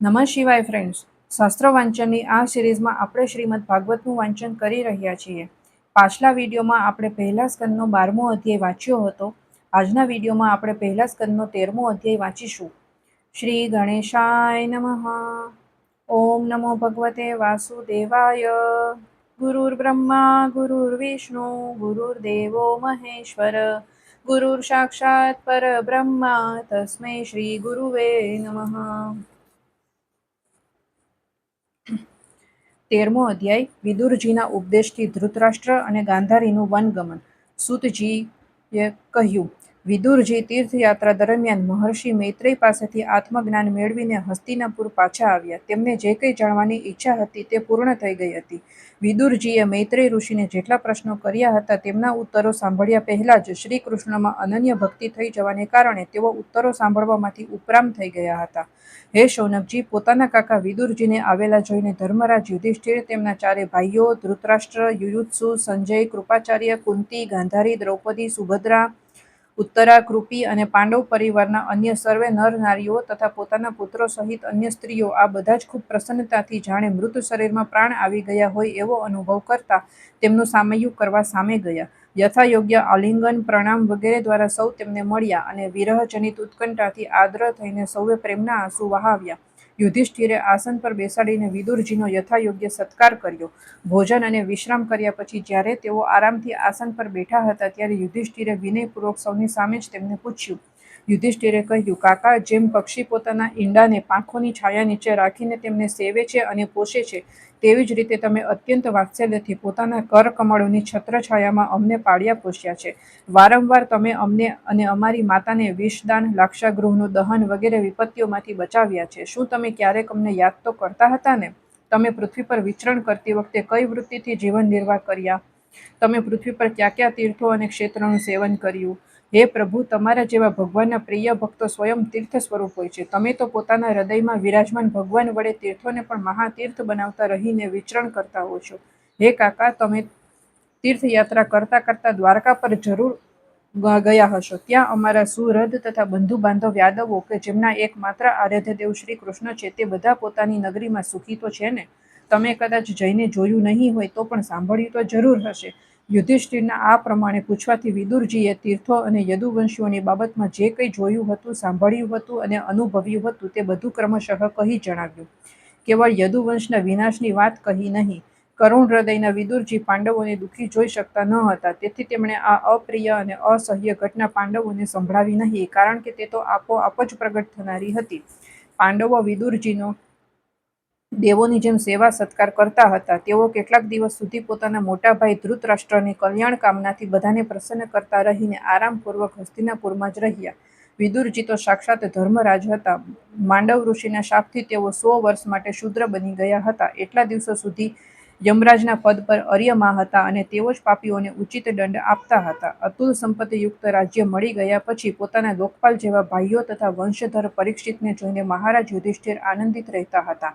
નમઃ શિવાય ફ્રેન્ડ્સ શાસ્ત્ર વાંચનની આ સિરીઝમાં આપણે શ્રીમદ ભાગવતનું વાંચન કરી રહ્યા છીએ. પાછલા વિડીયોમાં આપણે પહેલા સ્કંદનો બારમો અધ્યાય વાંચ્યો હતો. આજના વિડીયોમાં આપણે પહેલા સ્કંદનો તેરમો અધ્યાય વાંચીશું. શ્રી ગણેશાય નમઃ. ઓમ નમો ભગવતે વાસુદેવાય. ગુરુર્બ્રહ્મા ગુરુર્વિષ્ણુ ગુરુર્દેવો મહેશ્વર. ગુરુર સાક્ષાત પરબ્રહ્મા. તસ્મૈ શ્રી ગુરુવે નમઃ. તેરમો અધ્યાય વિદુરજીના ઉપદેશથી ધૃતરાષ્ટ્ર અને ગાંધારીનું વનગમન. સૂતજીએ કહ્યું વિદુરજી તીર્થયાત્રા દરમિયાન મહર્ષિ મૈત્રેય પાસેથી આત્મજ્ઞાન મેળવીને હસ્તિનાપુર પાછા આવ્યા. તેમને જે કંઈ જાણવાની ઈચ્છા હતી તે પૂર્ણ થઈ ગઈ હતી. વિદુરજીએ મૈત્રેય ઋષિને જેટલા પ્રશ્નો કર્યા હતા તેમના ઉત્તરો સાંભળ્યા પહેલાં જ શ્રી કૃષ્ણમાં અનન્ય ભક્તિ થઈ જવાને કારણે તેઓ ઉત્તરો સાંભળવામાંથી ઉપરામ થઈ ગયા હતા. હે શૌનકજી, પોતાના કાકા વિદુરજીને આવેલા જોઈને ધર્મરાજ યુધિષ્ઠિર, તેમના ચારે ભાઈઓ ધૃતરાષ્ટ્ર, યુયુત્સુ, સંજય, કૃપાચાર્ય, કુંતી, ગાંધારી, દ્રૌપદી, સુભદ્રા ઉત્તરા કૃપી અને પાંડવ પરિવારના અન્ય સર્વે નર નારીઓ તથા પોતાના પુત્રો સહિત અન્ય સ્ત્રીઓ આ બધા જ ખૂબ પ્રસન્નતાથી જાણે મૃત શરીરમાં પ્રાણ આવી ગયા હોય એવો અનુભવ કરતા તેમનું સામયુ કરવા સામે ગયા. યથાયોગ્ય આલિંગન પ્રણામ વગેરે દ્વારા સૌ તેમને મળ્યા અને વિરહજનિત ઉત્કંઠાથી આદ્ર થઈને સૌએ પ્રેમના આંસુ વહાવ્યા. યુધિષ્ઠિરે આસન પર બેસાડીને વિદુરજીનો યથાયોગ્ય સત્કાર કર્યો. ભોજન અને વિશ્રામ કર્યા પછી જ્યારે તેઓ આરામથી આસન પર બેઠા હતા ત્યારે યુધિષ્ઠિરે વિનયપૂર્વક સૌની સામે જ તેમને પૂછ્યું યુધિષ્ઠિરે કહ્યું, કાકા, જેમ પક્ષી પોતાના ઈંડાને પાંખોની છાયા નીચે રાખીને તેમને સેવે છે અને પોષે છે, તેવી જ રીતે તમે અત્યંત વાત્સલ્યથી પોતાના કર કમળોની છત્રછાયામાં અમને પાળ્યા પોષ્યા છે. વારંવાર તમે અમને અને અમારી માતાને વિષદાન, લાક્ષાગૃહનું દહન વગેરે વિપત્તિઓમાંથી બચાવ્યા છે. શું તમે ક્યારેક અમને યાદ તો કરતા હતા ને? તમે પૃથ્વી પર વિચરણ કરતી વખતે કઈ વૃત્તિથી જીવન નિર્વાહ કર્યા? તમે પૃથ્વી પર કયા કયા તીર્થો અને ક્ષેત્રોનું સેવન કર્યું? હે પ્રભુ, તમારા જેવા ભગવાનના પ્રિય ભક્તો સ્વયં તીર્થ સ્વરૂપ હોય છે. તમે તો પોતાના હૃદયમાં વિરાજમાન ભગવાન વડે તીર્થોને પણ મહાતીર્થ બનાવતા રહીને વિચરણ કરતા હો છો. હે કાકા, તમે તીર્થયાત્રા કરતા કરતા દ્વારકા પર જરૂર ગયા હશો. ત્યાં અમારા સુહૃદ તથા બંધુ બાંધવ યાદવો કે જેમના એકમાત્ર આરાધ્યદેવ શ્રી કૃષ્ણ છે તે બધા પોતાની નગરીમાં સુખી તો છે ને? તમે કદાચ જઈને જોયું નહીં હોય તો પણ સાંભળ્યું તો જરૂર હશે. યુધિષ્ઠિરના આ પ્રમાણે પૂછવાથી વિદુરજીએ તીર્થો અને યદુવંશીઓની બાબતમાં જે કંઈ જોયું હતું, સાંભળ્યું હતું અને અનુભવ્યું હતું તે બધું ક્રમશઃ કહી જણાવ્યું. કેવળ યદુવંશના વિનાશની વાત કહી નહીં. કરુણ હૃદયના વિદુરજી પાંડવોને દુઃખી જોઈ શકતા ન હતા. તેથી તેમણે આ અપ્રિય અને અસહ્ય ઘટના પાંડવોને સંભળાવી નહીં, કારણ કે તે તો આપોઆપ જ પ્રગટ થનારી હતી. પાંડવો વિદુરજીનો દેવોની જેમ સેવા સત્કાર કરતા હતા. તેઓ કેટલાક દિવસ સુધી પોતાના મોટા ભાઈ ધૃતરાષ્ટ્રની કલ્યાણ કામનાથી બધાને પ્રસન્ન કરતા રહીને આરામપૂર્વક હસ્તિનાપુરમાં જ રહ્યા. વિદુરજી તો સાક્ષાત ધર્મરાજ હતા. માંડવ ઋષિના શાપથી તેઓ સો વર્ષ માટે શુદ્ર બની ગયા હતા. એટલા દિવસો સુધી યમરાજના પદ પર અર્યમા હતા અને તેઓ જ પાપીઓને ઉચિત દંડ આપતા હતા. અતુલ સંપત્તિયુક્ત રાજ્ય મળી ગયા પછી પોતાના લોકપાલ જેવા ભાઈઓ તથા વંશધર પરીક્ષિતને જોઈને મહારાજ યુધિષ્ઠિર આનંદિત રહેતા હતા.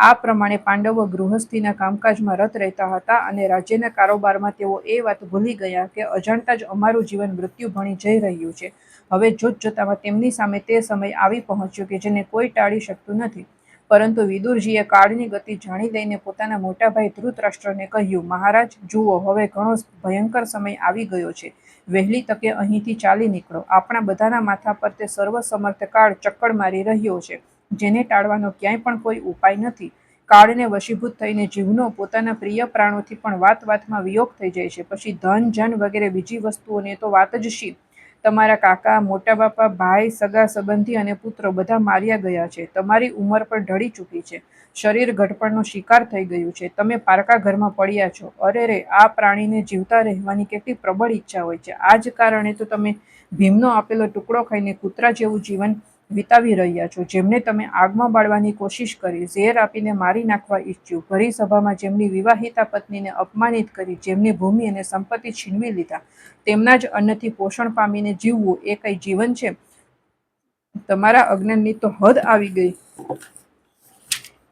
આ પ્રમાણે પાંડવો ગૃહસ્થીના કામકાજમાં રત રહેતા હતા અને રાજ્યના કારોબારમાં તેઓ એ વાત ભૂલી ગયા કે અજાણતા જ અમારું જીવન મૃત્યુ ભણી જઈ રહ્યું છે. હવે જોત જોતામાં તેમની સામે તે સમય આવી પહોંચ્યો કે જેને કોઈ ટાળી શકતું નથી. પરંતુ વિદુરજીએ કાળની ગતિ જાણી લઈને પોતાના મોટાભાઈ ધૃતરાષ્ટ્રને કહ્યું, મહારાજ, જુઓ, હવે ઘણો ભયંકર સમય આવી ગયો છે. વહેલી તકે અહીંથી ચાલી નીકળો. આપણા બધાના માથા પર તે સર્વસમર્થ કાળ ચક્કર મારી રહ્યો છે. જેને ટાળવાનો ક્યાંય પણ કોઈ ઉપાય નથી. કાળને વશીભૂત થઈને જીવનો પોતાના પ્રિય પ્રાણોથી પણ વાત વાતમાં વિયોગ થઈ જાય છે. પછી ધન, જન વગેરે બીજી વસ્તુઓની તો વાત જ શી? તમારા કાકા, મોટા બાપા, ભાઈ, સગા, સંબંધી અને પુત્રો બધા માર્યા ગયા છે. તમારી ઉંમર પણ ઢળી ચૂકી છે. શરીર ઘટપણનો શિકાર થઈ ગયું છે. તમે પારકા ઘરમાં પડ્યા છો. અરે રે, આ પ્રાણીને જીવતા રહેવાની કેટલી પ્રબળ ઈચ્છા હોય છે. આ જ કારણે તો તમે ભીમનો આપેલો ટુકડો ખાઈને કૂતરા જેવું જીવન વિતાવી રહ્યા છો. જેમને તમે આગમાં બાળવાની કોશિશ કરી, ઝેર આપીને મારી નાખવા ઈચ્છ્યું ભરી સભામાં જેમની વિવાહિતા પત્નીને અપમાનિત કરી, જેમની ભૂમિ અને સંપત્તિ છીનવી લીધા. તેમના જ અન્નથી પોષણ પામીને જીવવું એ કઈ જીવન છે? તમારા અજ્ઞાનની તો હદ આવી ગઈ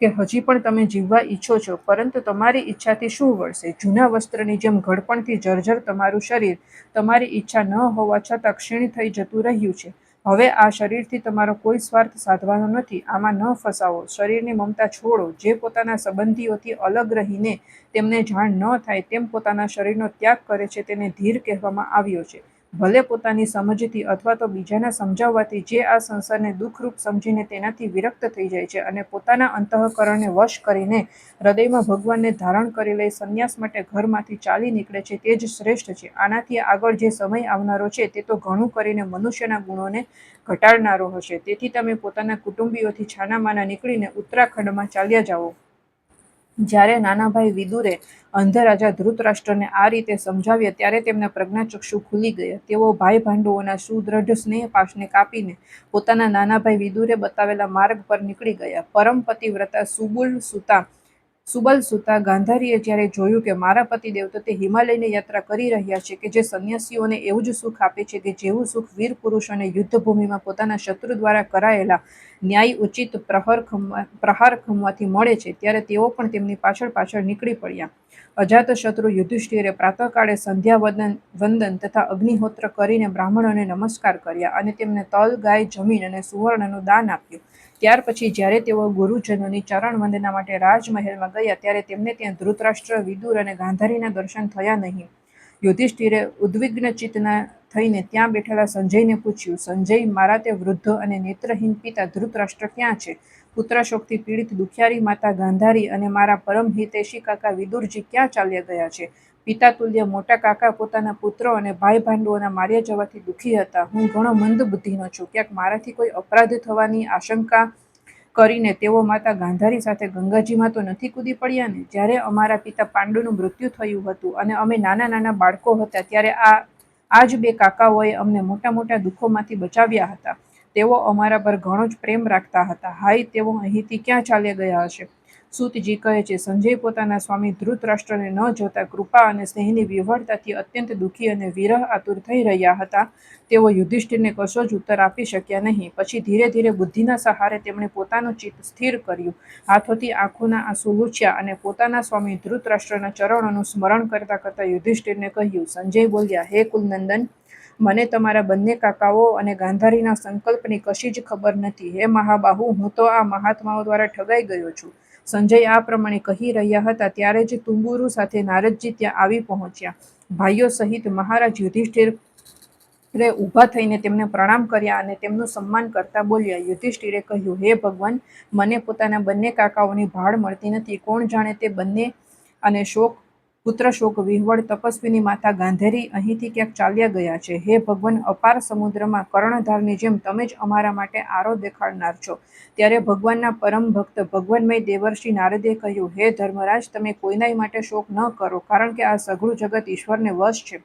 કે હજી પણ તમે જીવવા ઈચ્છો છો, પરંતુ તમારી ઈચ્છાથી શું વળશે? જૂના વસ્ત્રની જેમ ઘડપણથી જર્જર તમારું શરીર, તમારી ઈચ્છા ન હોવા છતાં ક્ષીણ થઈ જતું રહ્યું છે. હવે આ શરીરથી તમારો કોઈ સ્વાર્થ સાધવાનો નથી. આમાં ન ફસાવો. શરીરની મમતા છોડો. જે પોતાના સંબંધીઓથી અલગ રહીને તેમને જાણ ન થાય તેમ પોતાના શરીરનો ત્યાગ કરે છે તેને ધીર કહેવામાં આવ્યો છે. ભલે પોતાની સમજથી અથવા તો બીજાના સમજાવવાથી જે આ સંસારને દુઃખરૂપ સમજીને તેનાથી વિરક્ત થઈ જાય છે અને પોતાના અંતઃકરણને વશ કરીને હૃદયમાં ભગવાનને ધારણ કરી લઈ સંન્યાસ માટે ઘરમાંથી ચાલી નીકળે છે તે જ શ્રેષ્ઠ છે. આનાથી આગળ જે સમય આવનારો છે તે તો ઘણું કરીને મનુષ્યના ગુણોને ઘટાડનારો હશે. તેથી તમે પોતાના કુટુંબીઓથી છાનામાના નીકળીને ઉત્તરાખંડમાં ચાલ્યા જાઓ. જ્યારે નાના ભાઈ વિદુરે અંધ રાજા ધૃતરાષ્ટ્રને આ રીતે સમજાવ્યા, ત્યારે તેમના પ્રજ્ઞાચક્ષુ ખુલી ગયા. તેઓ ભાઈ ભાંડુઓના સ્નેહ પાશને કાપીને પોતાના નાના ભાઈ વિદુરે બતાવેલા માર્ગ પર નીકળી ગયા. પરમ પતિવ્રતા સુબુલ સુતા સુબલ સુતા ગાંધારીએ જ્યારે જોયું કે મારા પતિદેવ તો તે હિમાલયની યાત્રા કરી રહ્યા છે કે જે સંન્યાસીઓને એવું જ સુખ આપે છે કે જેવું સુખ વીર પુરુષોને યુદ્ધભૂમિમાં પોતાના શત્રુ દ્વારા કરાયેલા ન્યાય ઉચિત પ્રહર ખમવા પ્રહાર ખમવાથી મળે છે, ત્યારે તેઓ પણ તેમની પાછળ પાછળ નીકળી પડ્યા. અજાતશત્રુ યુધિષ્ઠિરે પ્રાતઃકાળે સંધ્યા વદન વંદન તથા અગ્નિહોત્ર કરીને બ્રાહ્મણોને નમસ્કાર કર્યા અને તેમને તલ, ગાય, જમીન અને સુવર્ણનું દાન આપ્યું. ત્યાર પછી જ્યારે તેઓ ગુરુજનોની ચરણ વંદના માટે રાજમહેલમાં ગયા ત્યારે તેમને ત્યાં ધૃતરાષ્ટ્ર, વિદુર અને ગાંધારીના દર્શન થયા નહીં. યુધિષ્ઠિરે ઉદ્વિગ્ન ચિત્તના થઈને ત્યાં બેઠેલા સંજયને પૂછ્યું, સંજય, મારા તે વૃદ્ધ અને નેત્રહીન પિતા ધૃતરાષ્ટ્ર ક્યાં છે? પુત્રશોકથી પીડિત દુખિયારી માતા ગાંધારી અને મારા પરમ હિતેશી કાકા વિદુરજી ક્યાં ચાલ્યા ગયા છે? પિતા તુલ્ય મોટા કાકા પોતાના પુત્રો અને ભાઈ ભાંડુઓના માર્યા જવાથી દુઃખી હતા. હું ઘણો મંદ બુદ્ધિનો છું. ક્યાંક મારાથી કોઈ અપરાધ થવાની આશંકા કરીને તેઓ માતા ગાંધારી સાથે ગંગાજીમાં તો નથી કૂદી પડ્યા ને? જ્યારે અમારા પિતા પાંડુનું મૃત્યુ થયું હતું અને અમે નાના નાના બાળકો હતા, ત્યારે આ આ જ બે કાકાઓએ અમને મોટા મોટા દુઃખોમાંથી બચાવ્યા હતા. તેઓ અમારા પર ઘણો જ પ્રેમ રાખતા હતા. હાય, તેઓ અહીંથી ક્યાં ચાલ્યા ગયા હશે? સૂતજી કહે છે, સંજય પોતાના સ્વામી ધૃતરાષ્ટ્રને ન જોતા કૃપા અને સ્નેહની વિવળતાથી અત્યંત દુઃખી અને વિરહ આતુર થઈ રહ્યા હતા. તેઓ યુધિષ્ઠિરને કશો જ ઉત્તર આપી શક્યા નહીં. પછી ધીરે ધીરે બુદ્ધિના સહારે તેમણે પોતાનું ચિત્ત સ્થિર કર્યું. હાથોથી આંખોના આંસુ લૂછ્યા અને પોતાના સ્વામી ધૃતરાષ્ટ્રના ચરણોનું સ્મરણ કરતા કરતા યુધિષ્ઠિરને કહ્યું, સંજય બોલ્યા, હે કુલનંદન મને તમારા બંને કાકાઓ અને ગાંધારીના સંકલ્પની કશી જ ખબર નથી. હે મહાબાહુ, હું તો આ મહાત્માઓ દ્વારા ઠગાઈ ગયો છું. સંજય આ પ્રમાણે કહી રહ્યા હતા ત્યારે જ તુંબુરુ સાથે નારદજી ત્યાં આવી પહોંચ્યા. ભાઈઓ સહિત મહારાજ યુધિષ્ઠિર રે ઊભા થઈને તેમને પ્રણામ કર્યા અને તેમનું સન્માન કરતા બોલ્યા, યુધિષ્ઠિરે કહ્યું, હે ભગવાન, મને પોતાના બંને કાકાઓની ભાળ મળતી નથી. કોણ જાણે તે બંને અને શોક પુત્ર શોક વિહવળ તપસ્વીની માતા ગાંધેરી અહીંથી ક્યાંક ચાલ્યા ગયા છે. હે ભગવાન, અપાર સમુદ્રમાં કર્ણધારની જેમ તમે જ અમારા માટે આરો દેખાડનાર છો. ત્યારે ભગવાનના પરમ ભક્ત ભગવાનમય દેવર્ષિ નારદે કહ્યું, હે ધર્મરાજ, તમે કોઈનાય માટે શોક ન કરો, કારણ કે આ સઘળું જગત ઈશ્વરને વશ છે.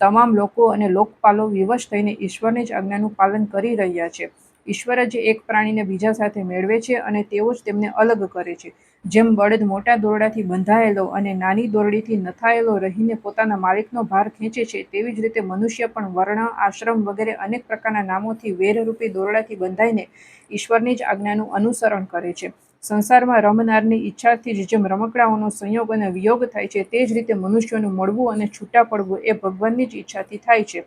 તમામ લોકો અને લોકપાલો વિવશ થઈને ઈશ્વરની જ આજ્ઞાનું પાલન કરી રહ્યા છે. ઈશ્વર જ એક પ્રાણીને બીજા સાથે મેળવે છે અને તેઓ જ તેમને અલગ કરે છે. જેમ બળદ મોટા દોરડાથી બંધાયેલો અને નાની દોરડીથી નથાયેલો રહીને પોતાના માલિકનો ભાર ખેંચે છે, તેવી જ રીતે મનુષ્ય પણ વર્ણ, આશ્રમ વગેરે અનેક પ્રકારના નામોથી વેરરૂપી દોરડાથી બંધાઈને ઈશ્વરની જ આજ્ઞાનું અનુસરણ કરે છે. સંસારમાં રમનારની ઈચ્છાથી જ જેમ રમકડાઓનો સંયોગ અને વિયોગ થાય છે, તે જ રીતે મનુષ્યોનું મળવું અને છૂટા પડવું એ ભગવાનની જ ઈચ્છાથી થાય છે.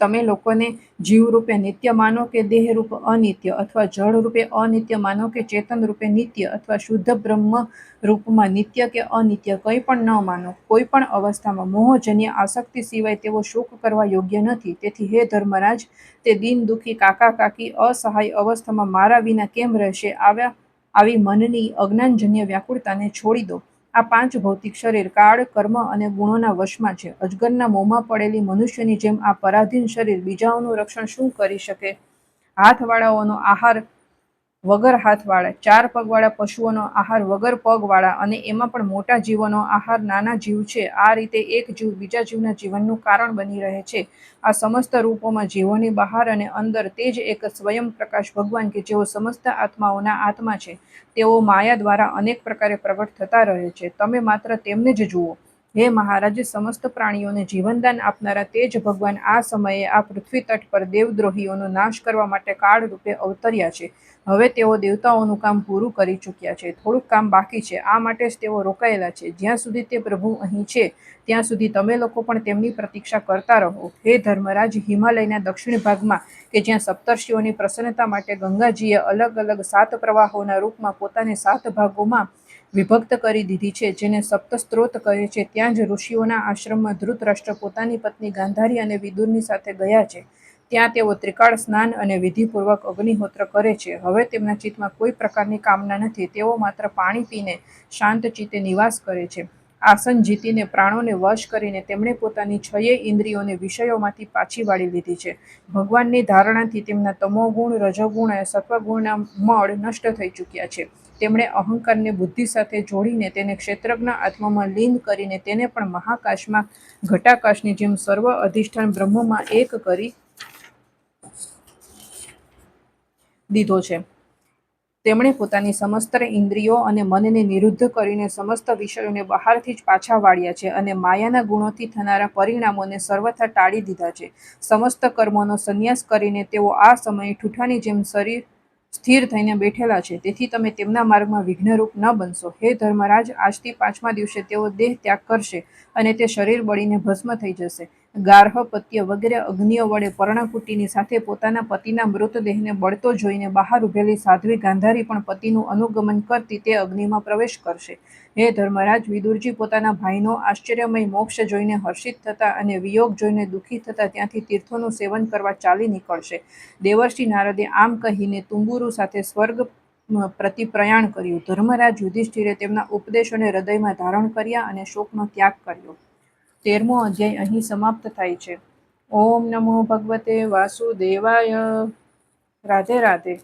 તમે લોકોને જીવ રૂપે નિત્ય માનો કે દેહ રૂપ અનિત્ય અથવા જળ રૂપે અનિત્ય માનો કે ચેતન રૂપે નિત્ય અથવા શુદ્ધ બ્રહ્મ રૂપમાં નિત્ય કે અનિત્ય કંઈ પણ ન માનો. કોઈ પણ અવસ્થામાં મોહજન્ય આસક્તિ સિવાય તેઓ શોક કરવા યોગ્ય નથી. તેથી હે ધર્મરાજ, તે દિન દુઃખી કાકા કાકી અસહાય અવસ્થામાં મારા વિના કેમ રહેશે? આવ્યા, આવી મનની અજ્ઞાનજન્ય વ્યાકુળતાને છોડી દો. આ પાંચ ભૌતિક શરીર કાળ, કર્મ અને ગુણોના વશમાં છે. અજગરના મોંમાં પડેલી મનુષ્યની જેમ આ પરાધીન શરીર બીજાઓનું રક્ષણ શું કરી શકે? હાથવાળાઓનો આહાર વગર હાથવાળા, ચાર પગવાળા પશુઓનો આહાર, વગર પગવાળા અને એમાં પણ મોટા જીવોનો આહાર નાના જીવ છે. આ રીતે એક જીવ બીજા જીવના જીવનનું કારણ બની રહે છે. આ સમસ્ત રૂપોમાં જીવોની બહાર અને અંદર તે જ એક સ્વયં પ્રકાશ ભગવાન કે જેઓ સમસ્ત આત્માઓના આત્મા છે. તેઓ માયા દ્વારા અનેક પ્રકારે પ્રગટ થતા રહે છે. તમે માત્ર તેમને જ જુઓ. હે મહારાજ, સમસ્ત પ્રાણીઓને જીવનદાન આપનારા તે જ ભગવાન આ સમયે આ પૃથ્વી તટ પર દેવદ્રોહીઓનો નાશ કરવા માટે કાળ રૂપે અવતર્યા છે. હવે તેઓ દેવતાઓનું કામ પૂરું કરી ચૂક્યા છે. થોડુંક કામ બાકી છે. આ માટે જ તેઓ રોકાયેલા છે. જ્યાં સુધી તે પ્રભુ અહીં છે, ત્યાં સુધી તમે લોકો પણ તેમની પ્રતીક્ષા કરતા રહો. હે ધર્મરાજ, હિમાલયના દક્ષિણ ભાગમાં કે જ્યાં સપ્તર્ષિઓની પ્રસન્નતા માટે ગંગાજીએ અલગ અલગ સાત પ્રવાહોના રૂપમાં પોતાને સાત ભાગોમાં વિભક્ત કરી દીધી છે, જેને સપ્તસ્ત્રોત કહે છે. ત્યાં જ ઋષિઓના આશ્રમમાં ધૃતરાષ્ટ્ર પોતાની પત્ની ગાંધારી અને વિદુરની સાથે ગયા છે. ત્યાં તેઓ ત્રિકાળ સ્નાન અને વિધિપૂર્વક અગ્નિહોત્ર કરે છે. હવે તેમના ચિત્તમાં કોઈ પ્રકારની કામના નથી. તેઓ માત્ર પાણી પીને શાંત ચિત્તે નિવાસ કરે છે. આસન જીતીને પ્રાણોને વશ કરીને તેમણે પોતાની છયે ઇન્દ્રિયોને વિષયોમાંથી પાછી વાળી લીધી છે. ભગવાનની ધારણાથી તેમના તમોગુણ, રજોગુણ અને સત્વગુણના મળ નષ્ટ થઈ ચૂક્યા છે. તેમણે અહંકારને બુદ્ધિ સાથે જોડીને તેને ક્ષેત્રજ્ઞ આત્મામાં લીન કરીને તેને પણ મહાકાશમાં, ઘટાકાશની જેમ સર્વ અધિષ્ઠાન બ્રહ્મમાં એક કરી દીધો છે. તેમણે પોતાની સમસ્ત ઇન્દ્રિયો અને મનને નિરુદ્ધ કરીને સમસ્ત વિષયોને બહારથી જ પાછા વાળ્યા છે અને માયાના ગુણોથી થનારા પરિણામોને સર્વથા ટાળી દીધા છે. સમસ્ત કર્મોનો સંન્યાસ કરીને તેઓ આ સમયે ઠૂઠાની જેમ શરીર સ્થિર થઈને બેઠેલા છે. તેથી તમે તેમના માર્ગમાં વિઘ્નરૂપ ન બનશો. હે ધર્મરાજ, આજથી પાંચમા દિવસે તેઓ દેહ ત્યાગ કરશે અને તે શરીર બળીને ભસ્મ થઈ જશે. ગાર્હપત્ય વગેરે અગ્નિઓ વડે પર્ણકુટીની સાથે પોતાના પતિના મૃતદેહને બળતો જોઈને બહાર ઊભેલી સાધ્વી ગાંધારી પણ પતિનું અનુગમન કરતી તે અગ્નિમાં પ્રવેશ કરશે. હે ધર્મરાજ, વિદુરજી પોતાના ભાઈનો આશ્ચર્યમય મોક્ષ જોઈને હર્ષિત થતા અને વિયોગ જોઈને દુઃખી થતા ત્યાંથી તીર્થોનું સેવન કરવા ચાલી નીકળશે. દેવર્ષિ નારદે આમ કહીને તુંબુરુ સાથે સ્વર્ગ પ્રતિ પ્રયાણ કર્યું. ધર્મરાજ યુધિષ્ઠિરે તેમના ઉપદેશોને હૃદયમાં ધારણ કર્યા અને શોકનો ત્યાગ કર્યો. તેરમો અધ્યાય અહીં સમાપ્ત થાય છે. ઓમ નમો ભગવતે વાસુદેવાય. રાધે રાધે.